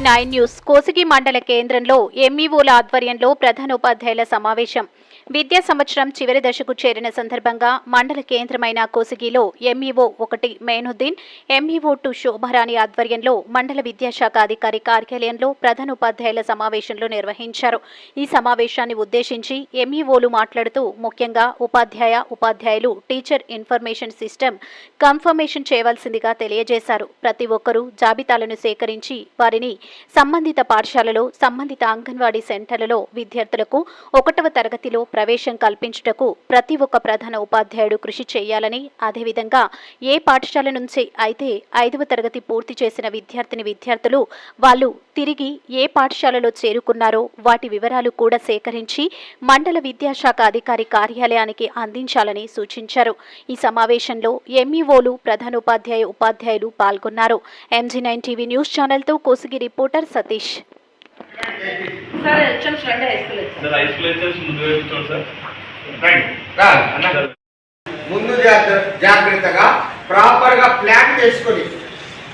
Nine news. Kosigi మండల కేంద్రంలో ఎంఈఓల ఆధ్వర్యంలో ప్రధానోపాధ్యాయుల సమావేశం. విద్యా సంవత్సరం చివరి దశకు చేరిన సందర్భంగా మండల కేంద్రమైన కోసిగిలో ఎంఈఓ ఒకటి మేనుద్దీన్ ఎంఈఓ టు శోభారాణి ఆధ్వర్యంలో మండల విద్యాశాఖ అధికారి కార్యాలయంలో ప్రధాన ఉపాధ్యాయుల సమావేశంలో నిర్వహించారు. ఈ సమావేశాన్ని ఉద్దేశించి ఎంఈఓలు మాట్లాడుతూ ముఖ్యంగా ఉపాధ్యాయ ఉపాధ్యాయులు టీచర్ ఇన్ఫర్మేషన్ సిస్టమ్ కన్ఫర్మేషన్ చేయవలసిందిగా తెలియజేశారు. ప్రతి ఒక్కరూ జాబితాలను సేకరించి వారిని సంబంధిత పాఠశాలలో సంబంధిత అంగన్వాడీ సెంటర్లలో విద్యార్థులకు ఒకటవ తరగతిలో ప్రవేశం కల్పించుటకు ప్రతి ఒక్క ప్రధాన ఉపాధ్యాయుడు కృషి చేయాలని అదేవిధంగా ఏ పాఠశాల నుంచి అయితే ఐదవ తరగతి పూర్తి చేసిన విద్యార్థిని విద్యార్థులు వాళ్ళు తిరిగి ఏ పాఠశాలలో చేరుకున్నారో వాటి వివరాలు కూడా సేకరించి మండల విద్యాశాఖ అధికారి కార్యాలయానికి అందించాలని సూచించారు. ఈ సమావేశంలో ఎంఈఓలు ప్రధానోపాధ్యాయ ఉపాధ్యాయులు పాల్గొన్నారు. MG nine TV news ఛానల్తో Kosigi reporter Satish. Sir HMs రెండు సార్ ముందు జాగ్రత్తగా ప్రాపర్గా ప్లాన్ చేసుకొని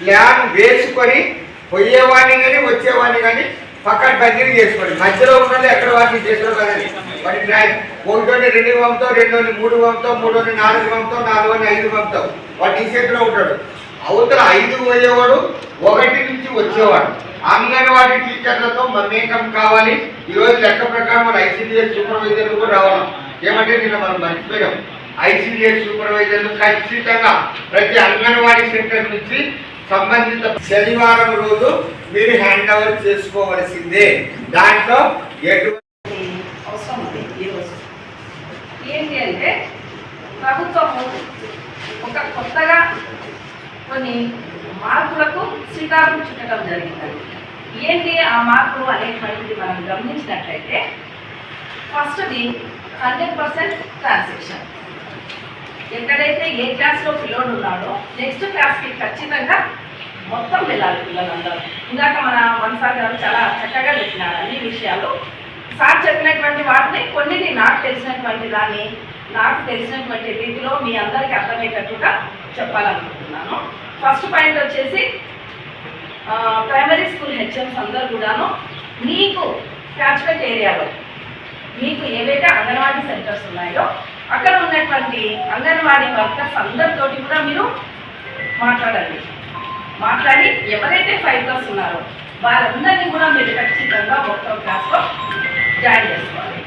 ప్లాన్ వేసుకొని పోయేవాడిని కానీ వచ్చేవాడిని కానీ పక్కన బదిలీ చేసుకోండి. మధ్యలో ఉన్నది ఎక్కడ వాటిని చేసారు కదండి మరి ఒకటోని రెండు పంపుతావు రెండోని మూడు పంపుతావు మూడోని నాలుగు పంపుతావు నాలుగోని ఐదు పంపుతావు. వాడు నీ చేతిలో ఉంటాడు. అవతల ఐదు పోయేవాడు ఒకటి నుంచి వచ్చేవాడు. అంగన్వాడీ టీచర్లతో మమేకం కావాలి. ఈరోజు లెక్క ప్రకారం మన ఐసీడీఎస్ సూపర్వైజర్లు కూడా రావాలి. ఏమంటే నిన్న మనం మర్చిపోయాం. ఐసీడీఎస్ సూపర్వైజర్లు ఖచ్చితంగా ప్రతి అంగన్వాడీ సెంటర్ నుంచి సంబంధిత శనివారం రోజు మీరు హ్యాండ్ ఓవర్ చేసుకోవలసిందే. దాంట్లో ఎటువంటి అవసరం ఉంది ఈరోజు ఏంటి అంటే ప్రభుత్వము ఒక కొత్తగా కొన్ని మార్పులకు శ్రీకారం చుట్టడం జరిగింది. ఏంటి ఆ మార్పులు అనేటువంటిది మనం గమనించినట్లయితే ఫస్ట్ది హండ్రెడ్ పర్సెంట్ ట్రాన్సాక్షన్ ఎక్కడైతే ఏ క్లాస్లో పిల్లోడు ఉన్నాడో నెక్స్ట్ క్లాస్కి ఖచ్చితంగా మొత్తం వెళ్ళాలి పిల్లలందరూ. ఇందాక మన మనసార్ గారు చాలా చక్కగా చెప్పినారు అన్ని విషయాలు. సార్ చెప్పినటువంటి వాటిని కొన్నిటి నాకు తెలిసినటువంటి దాన్ని నాకు తెలిసినటువంటి రీతిలో మీ అందరికీ అర్థమయ్యేటట్టుగా చెప్పాలనుకుంటున్నాను. ఫస్ట్ పాయింట్ వచ్చేసి ప్రైమరీ స్కూల్ హెచ్ఎంస్ అందరూ కూడాను మీకు క్యాచ్మెంట్ ఏరియాలో మీకు ఏవైతే అంగన్వాడీ సెంటర్స్ ఉన్నాయో అక్కడ ఉన్నటువంటి అంగన్వాడీ వర్కర్స్ అందరితోటి కూడా మీరు మాట్లాడండి. మాట్లాడి ఎవరైతే ఫైవ్ క్లాస్ ఉన్నారో వారందరినీ కూడా మీరు ఖచ్చితంగా మొత్తం క్లాస్లో జాయిన్ చేసుకోవాలి.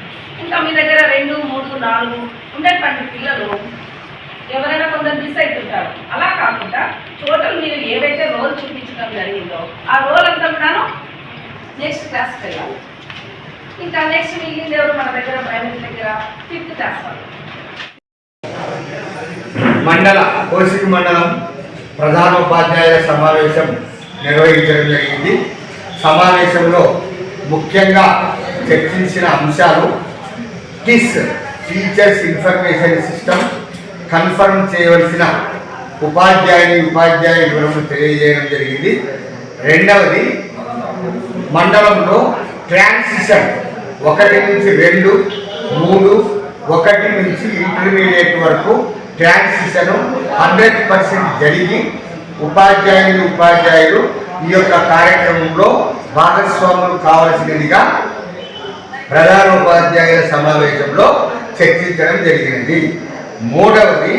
ఇంకా మీ దగ్గర రెండు మూడు నాలుగు ఉండేటువంటి పిల్లలు ఎవరైనా కొందరు మిస్ అవుతుంటారు అలా కాకుండా టోటల్ మీరు ఏవైతే రోల్ చూపించడం జరిగిందో ఆ రోల్ అంతా కూడాను నెక్స్ట్ క్లాస్కి వెళ్ళాలి. ఇంకా నెక్స్ట్ మిగిలింది ఎవరు? మన దగ్గర ప్రైమరీ దగ్గర ఫిఫ్త్ క్లాస్ వాళ్ళు. మండల కోసిక మండలం ప్రధానోపాధ్యాయుల సమావేశం నిర్వహించడం జరిగింది. సమావేశంలో ముఖ్యంగా చర్చించిన అంశాలు కిస్ టీచర్స్ ఇన్ఫర్మేషన్ సిస్టమ్ కన్ఫర్మ్ చేయవలసిన ఉపాధ్యాయుని ఉపాధ్యాయ వివరము తెలియజేయడం జరిగింది. రెండవది మండలంలో ట్రాన్సిషన్ ఒకటి నుంచి రెండు మూడు ఒకటి నుంచి ఇంటర్మీడియట్ వరకు ట్రాన్సిషన్ హండ్రెడ్ పర్సెంట్ జరిగి ఉపాధ్యాయులు ఉపాధ్యాయులు ఈ యొక్క కార్యక్రమంలో భాగస్వాములు కావలసినదిగా ప్రధానోపాధ్యాయుల సమావేశంలో చర్చించడం జరిగినది. మూడవది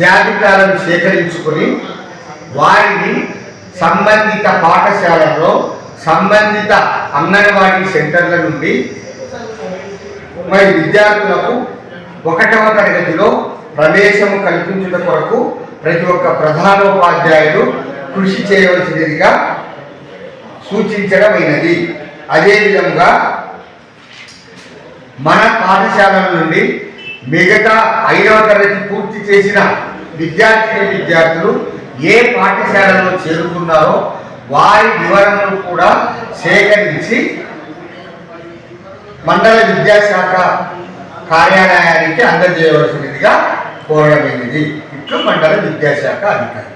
జాబితాలను సేకరించుకొని వారిని సంబంధిత పాఠశాలలో సంబంధిత అంగన్వాడీ సెంటర్ల నుండి మరి విద్యార్థులకు ఒకటవ తరగతిలో ప్రవేశము కల్పించుట కొరకు ప్రతి ఒక్క ప్రధానోపాధ్యాయులు కృషి చేయవలసినదిగా సూచించడమైనది. అదేవిధంగా మన పాఠశాలల నుండి మిగతా ఐదవ తరగతి పూర్తి చేసిన విద్యార్థిని విద్యార్థులు ఏ పాఠశాలలో చేరుకున్నారో వారి వివరణను కూడా సేకరించి మండల విద్యాశాఖ కార్యాలయానికి అందజేయవలసినదిగా కోరడమైనది ఇట్లు మండల విద్యాశాఖ అధికారి.